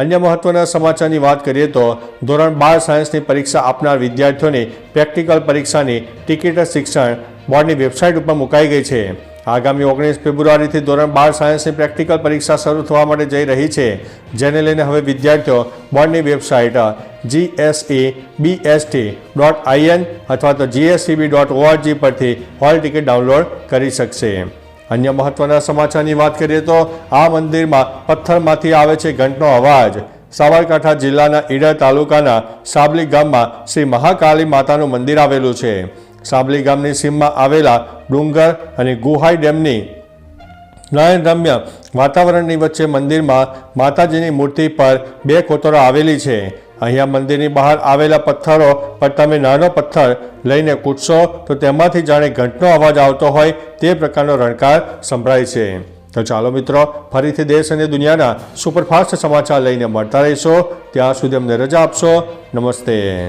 અન્ય મહત્વના સમાચારની વાત કરીએ તો ધોરણ બાર સાયન્સની પરીક્ષા આપનાર વિદ્યાર્થીઓની પ્રેક્ટિકલ પરીક્ષાની ટિકિટ શિક્ષણ બોર્ડની વેબસાઇટ ઉપર મુકાઈ ગઈ છે. આગામી ઓગણીસ ફેબ્રુઆરીથી ધોરણ બાર સાયન્સની પ્રેક્ટિકલ પરીક્ષા શરૂ થવા માટે જઈ રહી છે. જેને લઈને હવે વિદ્યાર્થીઓ બોર્ડની website GSE BST dot IN અથવા તો જીએસસીબી ડોટ ઓઆરજી પરથી હોલ ટિકિટ ડાઉનલોડ કરી શકશે. અન્ય મહત્વના સમાચારની વાત કરીએ તો આ મંદિરમાં પથ્થરમાંથી આવે છે ઘંટનો અવાજ. સાબરકાંઠા જિલ્લાના ઈડર તાલુકાના સાબલી ગામમાં શ્રી મહાકાળી માતાનું મંદિર આવેલું છે. સાબલી ગામની સીમમાં આવેલા ડુંગર અને ગુહાઈ ડેમની નયનરમ્ય વાતાવરણની વચ્ચે મંદિરમાં માતાજીની મૂર્તિ પર બે કોતરો આવેલી છે. અહીંયા મંદિરની બહાર આવેલા પથ્થરો પર તમે નાનો પથ્થર લઈને કૂદશો, તો તેમાંથી જાણે ઘંટનો અવાજ આવતો હોય તે પ્રકારનો રણકાર સંભળાય છે. તો ચાલો મિત્રો, ફરીથી દેશ અને દુનિયાના સુપરફાસ્ટ સમાચાર લઈને મળતા રહીશો. ત્યાં સુધી અમને રજા આપશો. નમસ્તે.